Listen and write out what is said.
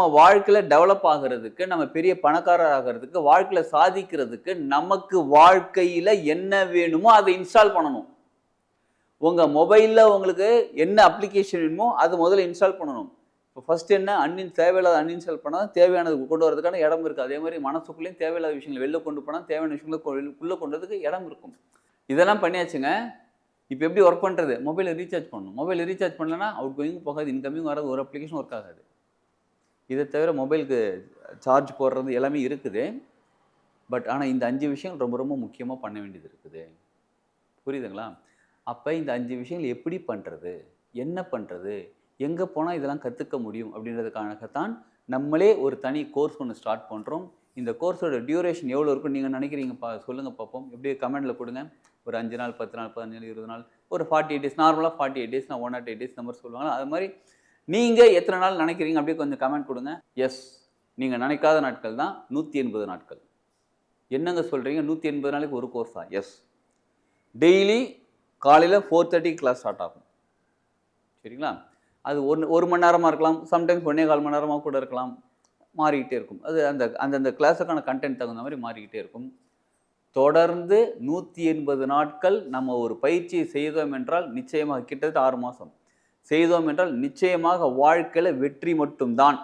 நம்ம வாழ்க்கையில் டெவலப் ஆகிறதுக்கு நம்ம பெரிய பணக்காரர் ஆகிறதுக்கு வாழ்க்கையில் சாதிக்கிறதுக்கு நமக்கு வாழ்க்கையில் என்ன வேணுமோ அதை இன்ஸ்டால் பண்ணணும். உங்கள் மொபைலில் உங்களுக்கு என்ன அப்ளிகேஷன் வேணுமோ அது முதல்ல இன்ஸ்டால் பண்ணணும். இப்போ ஃபஸ்ட்டு என்ன? அன்னின் தேவையில்லாத அன்இன்ஸ்டால் பண்ணால் தேவையானது கொண்டு வரதுக்கான இடம் இருக்குது அதே மாதிரி மனசுக்குள்ளேயும் தேவையில்லாத விஷயங்களை வெளில கொண்டு போனால் தேவையான விஷயங்களை உள்ளே கொண்டு வரதுக்கு இடம் இருக்கும். இதெல்லாம் பண்ணியாச்சுங்க. இப்போ எப்படி ஒர்க் பண்ணுறது மொபைலில் ரீசார்ஜ் பண்ணணும். மொபைல் ரீசார்ஜ் பண்ணலன்னா அவுட் கோயிங் போகாது. இன்கமிங் வராது. ஒரு அப்ளிகேஷன் ஒர்க் ஆகாது. இதை தவிர மொபைலுக்கு சார்ஜ் போடுறது எல்லாமே இருக்குது. பட் ஆனால் இந்த அஞ்சு விஷயங்கள் ரொம்ப ரொம்ப முக்கியமாக பண்ண வேண்டியது இருக்குது. புரியுதுங்களா? அப்போ இந்த அஞ்சு விஷயங்கள் எப்படி பண்ணுறது என்ன பண்ணுறது எங்கே போனால் இதெல்லாம் கற்றுக்க முடியும்? அப்படின்றதுக்காகத்தான் நம்மளே ஒரு தனி கோர்ஸ் ஒன்று ஸ்டார்ட் பண்ணுறோம் இந்த கோர்ஸோட டியூரேஷன் எவ்வளோ இருக்கும் நீங்கள் நினைக்கிறீங்க? பா சொல்லுங்கள் பார்ப்போம் எப்படி கமெண்ட்டில் கொடுங்க. ஒரு அஞ்சு நாள் பத்து நாள் பதினஞ்சு நாள் இருபது நாள் ஒரு ஃபார்ட்டி எயிட் டேஸ் நார்மலாக ஃபார்ட்டி எயிட் டேஸ் நான் one nought eight days number சொல்லுவாங்க. அது மாதிரி நீங்கள் எத்தனை நாள் நினைக்கிறீங்க? அப்படியே கொஞ்சம் கமெண்ட் கொடுங்க. எஸ் நீங்கள் நினைக்காத நாட்கள் தான் நூற்றி எண்பது நாட்கள். என்னங்க சொல்கிறீங்க நூற்றி எண்பது நாளைக்கு ஒரு கோர்ஸா எஸ் டெய்லி காலையில் ஃபோர் தேர்ட்டி கிளாஸ் ஸ்டார்ட் ஆகும். சரிங்களா? அது ஒன்று ஒரு மணி நேரமாக இருக்கலாம். சம்டைம்ஸ் ஒன்றே கால் மணி நேரமாக கூட இருக்கலாம். மாறிக்கிட்டே இருக்கும். அது அந்த அந்தந்த கிளாஸுக்கான கண்டென்ட் தகுந்த மாதிரி மாறிக்கிட்டே இருக்கும். தொடர்ந்து நூற்றி எண்பது நாட்கள் நம்ம ஒரு பயிற்சியை செய்தோம் என்றால் நிச்சயமாக கிட்டத்தட்ட ஆறு மாதம் செய்தோம் என்றால் நிச்சயமாக வாழ்க்கையில் வெற்றி மட்டும்தான்.